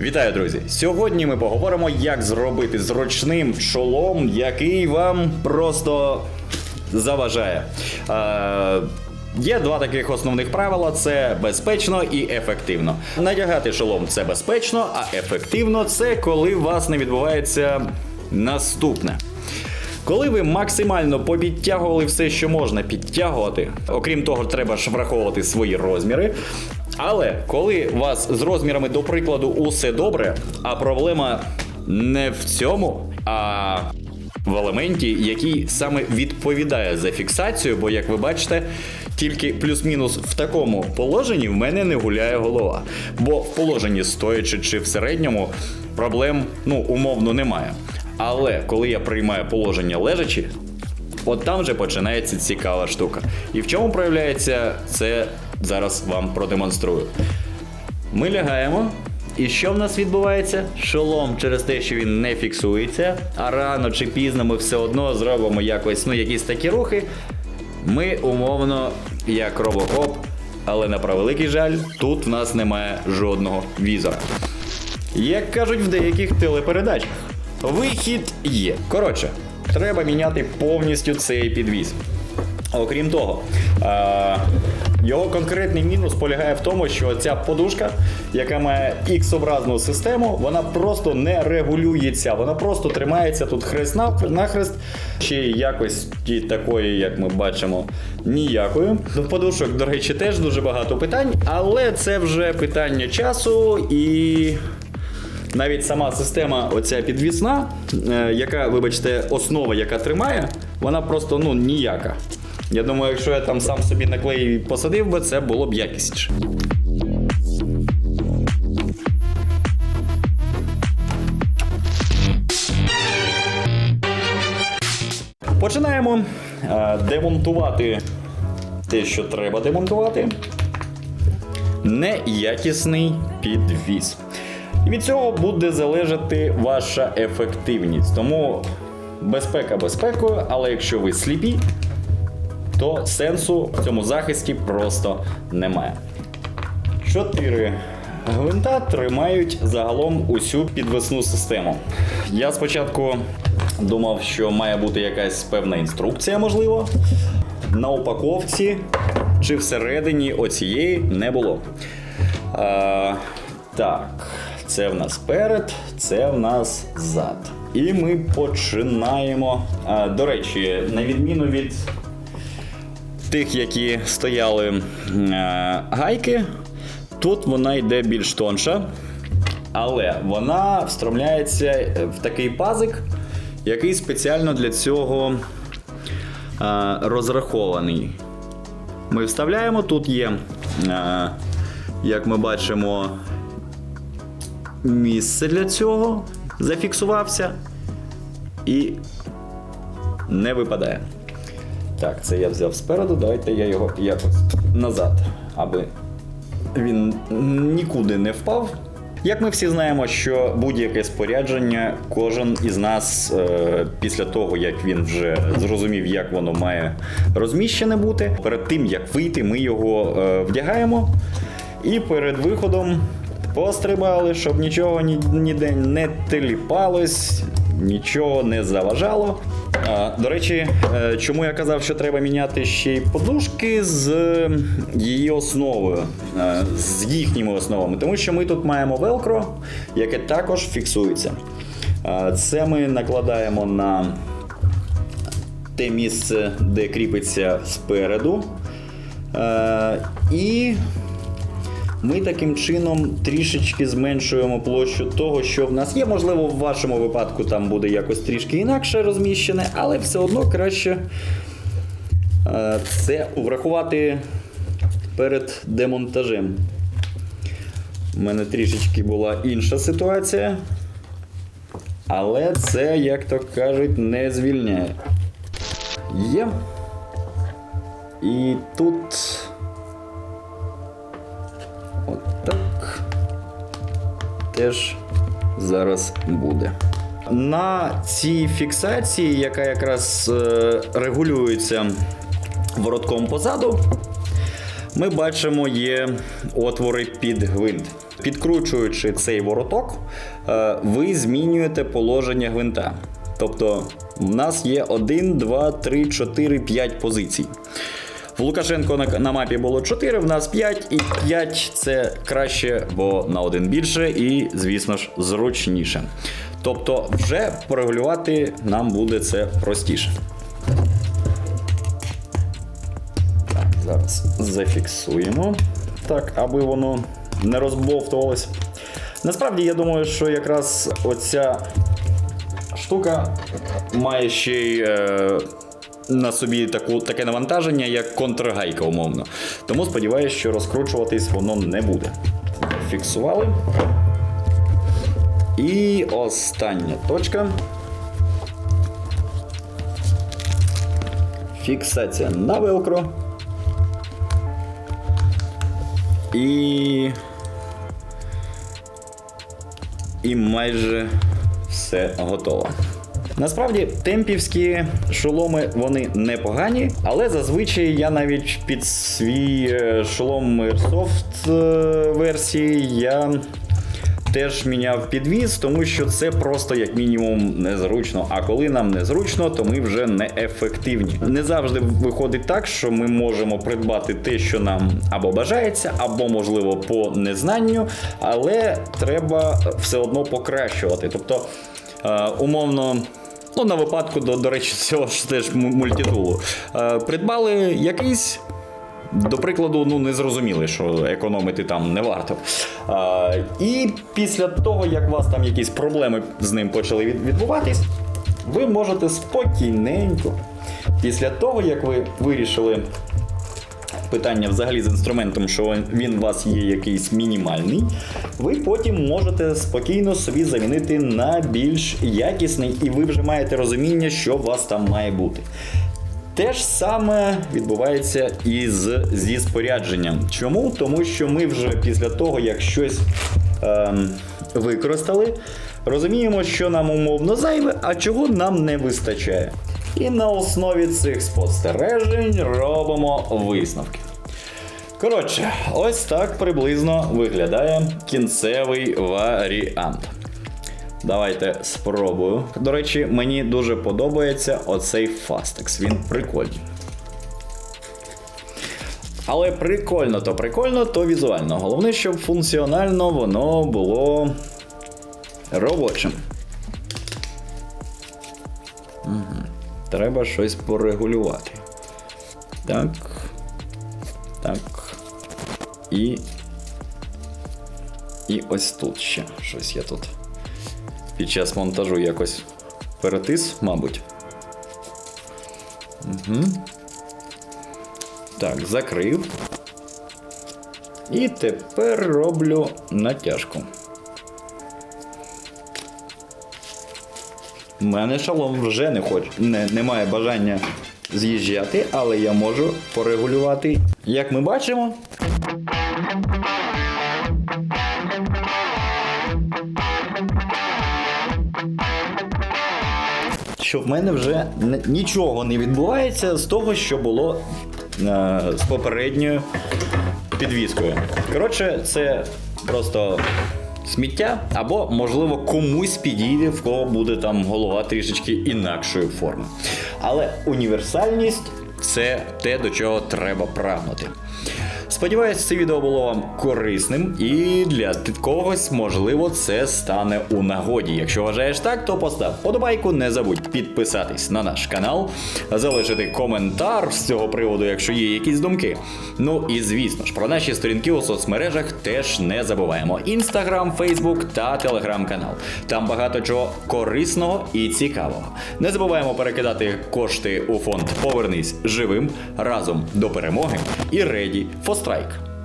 Вітаю, друзі! Сьогодні ми поговоримо, як зробити зручним шолом, який вам просто заважає. Е, Є два таких основних правила: це безпечно і ефективно. Надягати шолом це безпечно, а ефективно це коли у вас не відбувається наступне. Коли ви максимально попідтягували все, що можна підтягувати, окрім того, треба ж враховувати свої розміри. Але коли у вас з розмірами, до прикладу, усе добре, а проблема не в цьому, а в елементі, який саме відповідає за фіксацію, бо, як ви бачите, тільки плюс-мінус в такому положенні в мене не гуляє голова. Бо в положенні стоячи чи в середньому проблем ну, умовно немає. Але коли я приймаю положення лежачи, от там вже починається цікава штука. І в чому проявляється це зараз вам продемонструю. Ми лягаємо. І що в нас відбувається? Шолом через те, що він не фіксується, а рано чи пізно ми все одно зробимо якось, ну, якісь такі рухи. Ми умовно, як робокоп, але на превеликий жаль, тут в нас немає жодного візора. Як кажуть в деяких телепередачах, вихід є. Коротше, треба міняти повністю цей підвіз. Окрім того, його конкретний мінус полягає в тому, що ця подушка, яка має X-образну систему, вона просто не регулюється, вона просто тримається тут хрест нахрест. Й якості такої, як ми бачимо, ніякої. До подушок, до речі, теж дуже багато питань, але це вже питання часу і. Навіть сама система, оця підвісна, е, яка, вибачте, основа, яка тримає, вона просто ну ніяка. Я думаю, якщо я там сам собі наклеїв і посадив би, це було б якісніше. Починаємо е, демонтувати те, що треба демонтувати неякісний підвіз. І від цього буде залежати ваша ефективність. Тому безпека безпекою, але якщо ви сліпі, то сенсу в цьому захисті просто немає. Чотири гвинта тримають загалом усю підвесну систему. Я спочатку думав, що має бути якась певна інструкція, можливо. На упаковці чи всередині оцієї не було. А, так, це в нас перед, це в нас зад. І ми починаємо. А, до речі, на відміну від тих, які стояли е, гайки, тут вона йде більш тонша, але вона встромляється в такий пазик, який спеціально для цього е, розрахований. Ми вставляємо, тут є, е, як ми бачимо, місце для цього, зафіксувався і не випадає. Так, це я взяв спереду, давайте я його якось назад, аби він нікуди не впав. Як ми всі знаємо, що будь-яке спорядження, кожен із нас е, після того, як він вже зрозумів, як воно має розміщене бути, перед тим як вийти, ми його е, вдягаємо і перед виходом пострибали, щоб нічого ні- ніде не теліпалось, нічого не заважало. До речі, е, чому я казав, що треба міняти ще й подушки з її основою, е, з їхніми основами, тому що ми тут маємо велкро, яке також фіксується. Це ми накладаємо на те місце, де кріпиться спереду. Е, І ми таким чином трішечки зменшуємо площу того, що в нас є. Можливо, в вашому випадку там буде якось трішки інакше розміщене, але все одно краще е, це врахувати перед демонтажем. У мене трішечки була інша ситуація. Але це, як то кажуть, не звільняє. Є. І тут. Теж зараз буде. На цій фіксації, яка якраз е, регулюється воротком позаду, ми бачимо є отвори під гвинт. підкручуючи цей вороток, е, ви змінюєте положення гвинта. Тобто, в нас є 1, 2, 3, 4, 5 позицій. В Лукашенко на, на мапі було 4, в нас 5, і 5 це краще, бо на один більше і, звісно ж, зручніше. Тобто, вже порегулювати нам буде це простіше. Так, зараз зафіксуємо. Так, аби воно не розбовтувалось. Насправді, я думаю, що якраз оця штука має ще й е, на собі таку, таке навантаження, як контргайка, умовно. Тому сподіваюся, що розкручуватись воно не буде. Фіксували. І остання точка. Фіксація на велкро. І. І майже все готово. Насправді, темпівські шоломи вони непогані, але зазвичай я навіть під свій е, шолом Airsoft е, версії я теж міняв підвіз, тому що це просто як мінімум незручно. А коли нам незручно, то ми вже не ефективні. Не завжди виходить так, що ми можемо придбати те, що нам або бажається, або можливо по незнанню, але треба все одно покращувати. Тобто, е, умовно. Ну, на випадку, до, до речі, цього ж теж му- мультитулу. Е, придбали якийсь до прикладу, ну не зрозуміли, що економити там не варто. А, і після того, як у вас там якісь проблеми з ним почали відбуватись, ви можете спокійненько, після того, як ви вирішили питання взагалі з інструментом, що він у вас є якийсь мінімальний, ви потім можете спокійно собі замінити на більш якісний, і ви вже маєте розуміння, що у вас там має бути. Те ж саме відбувається і з, зі спорядженням. Чому? Тому що ми вже після того, як щось ем, використали, розуміємо, що нам умовно зайве, а чого нам не вистачає. І на основі цих спостережень робимо висновки. Коротше, ось так приблизно виглядає кінцевий варіант. Давайте спробую. До речі, мені дуже подобається оцей Fastex. Він прикольний. Але прикольно то прикольно, то візуально. Головне, щоб функціонально воно було робочим. Угу. Треба щось порегулювати. Так. Так. І. І ось тут ще щось я тут під час монтажу якось перетис, мабуть. Угу. Так, закрив. І тепер роблю натяжку. У мене шалом вже не хоче, не, немає бажання з'їжджати, але я можу порегулювати. Як ми бачимо, що в мене вже нічого не відбувається з того, що було е, з попередньою підвіскою. Коротше, це просто сміття, або, можливо, комусь підійде, в кого буде там голова трішечки інакшої форми. Але універсальність це те, до чого треба прагнути. Сподіваюсь, це відео було вам корисним і для когось, можливо, це стане у нагоді. Якщо вважаєш так, то постав подобайку, не забудь підписатись на наш канал, залишити коментар з цього приводу, якщо є якісь думки. Ну і звісно ж, про наші сторінки у соцмережах теж не забуваємо: Інстаграм, Фейсбук та телеграм-канал. Там багато чого корисного і цікавого. Не забуваємо перекидати кошти у фонд Повернись живим разом до перемоги і for Strike.